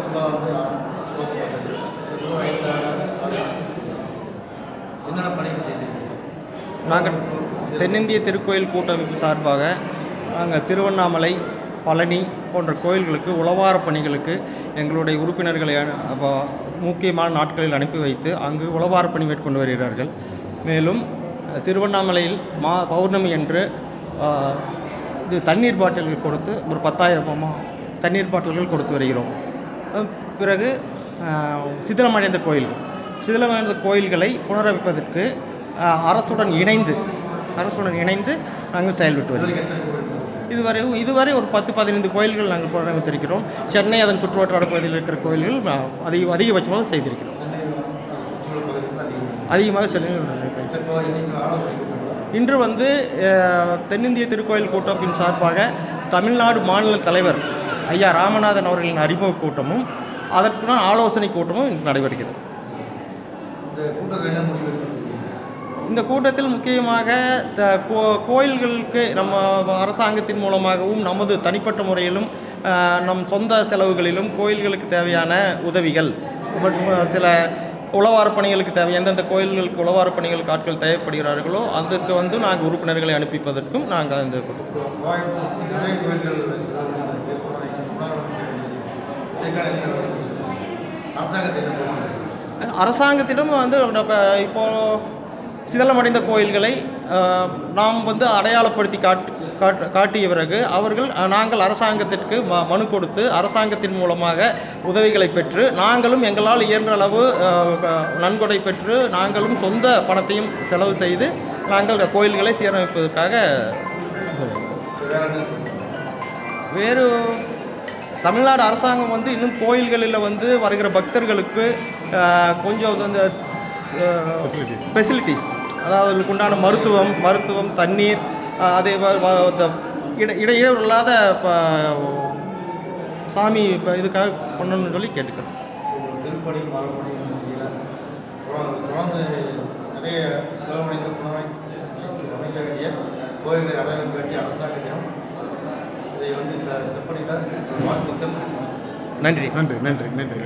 ஃபுல்லாக வந்து என்னென்ன பணிகள் செய்திருக்கீங்க? நாங்கள் தென்னிந்திய திருக்கோயில் கூட்டமைப்பு சார்பாக நாங்கள் திருவண்ணாமலை பழனி போன்ற கோயில்களுக்கு உளவார பணிகளுக்கு எங்களுடைய உறுப்பினர்களை அப்போ முக்கியமான நாட்களில் அனுப்பி வைத்து அங்கு உளவார பணி மேற்கொண்டு வருகிறார்கள். மேலும் திருவண்ணாமலையில் மா பௌர்ணமி என்று இது தண்ணீர் பாட்டில்கள் கொடுத்து ஒரு பத்தாயிரம் தண்ணீர் பாட்டில்கள் கொடுத்து வருகிறோம். பிறகு சிதிலமடைந்த கோயில்கள் சிதிலமடைந்த கோயில்களை புனரமைப்பதற்கு அரசுடன் இணைந்து அரசுடன் இணைந்து நாங்கள் செயல்பட்டு வருகிறோம். இதுவரை இதுவரை ஒரு பத்து பதினைந்து கோயில்கள் நாங்கள் புனரமைத்திருக்கிறோம். சென்னை அதன் சுற்றுவட்டார பகுதியில் இருக்கிற கோயில்கள் அதிக அதிகபட்சமாக செய்திருக்கிறோம். அதிகமாக சென்னையில் இன்று வந்து தென்னிந்திய திருக்கோயில் கூட்டமைப்பின் சார்பாக தமிழ்நாடு மாநில தலைவர் ஐயா ராமநாதன் அவர்களின் அறிமுக கூட்டமும் அதற்குடன் ஆலோசனை கூட்டமும் இன்று நடைபெறுகிறது. இந்த கூட்டத்தில் முக்கியமாக கோயில்களுக்கு நம்ம அரசாங்கத்தின் மூலமாகவும் நமது தனிப்பட்ட முறையிலும் நம் சொந்த செலவுகளிலும் கோயில்களுக்கு தேவையான உதவிகள் சில உளவார பணிகளுக்கு தேவை எந்தெந்த கோயில்களுக்கு உளவார பணிகளுக்கு ஆட்கள் தேவைப்படுகிறார்களோ அதற்கு வந்து நாங்கள் உறுப்பினர்களை அனுப்பிப்பதற்கும் நாங்கள் இந்த அரசாங்கத்திடம் வந்து இப்போ சிதலமடைந்த கோயில்களை நாம் வந்து அடையாளப்படுத்தி காட்டு காட்டு காட்டிய பிறகு அவர்கள் நாங்கள் அரசாங்கத்திற்கு ம மனு கொடுத்து அரசாங்கத்தின் மூலமாக உதவிகளை பெற்று நாங்களும் எங்களால் இயன்ற அளவு நன்கொடை பெற்று நாங்களும் சொந்த பணத்தையும் செலவு செய்து நாங்கள் கோயில்களை சீரமைப்பதற்காக? வேறு தமிழ்நாடு அரசாங்கம் வந்து இன்னும் கோயில்களில் வந்து வருகிற பக்தர்களுக்கு கொஞ்சம் அந்த ஃபெசிலிட்டிஸ் அதாவது அவர்களுக்கு உண்டான மருத்துவம் மருத்துவம் தண்ணீர் அதே இட இடையூறு இல்லாத சாமி இப்போ இதுக்காக பண்ணணும்னு சொல்லி திருப்பணி மரப்பணி தொடர்ந்து நிறைய அமைக்க வேண்டிய கோயில்களை அடையாளம் காட்டி அரசாங்கத்திடம் இதை வந்து செ செப்பனிட்ட வாழ்த்துக்கள். நன்றி. நன்றி நன்றி நன்றி.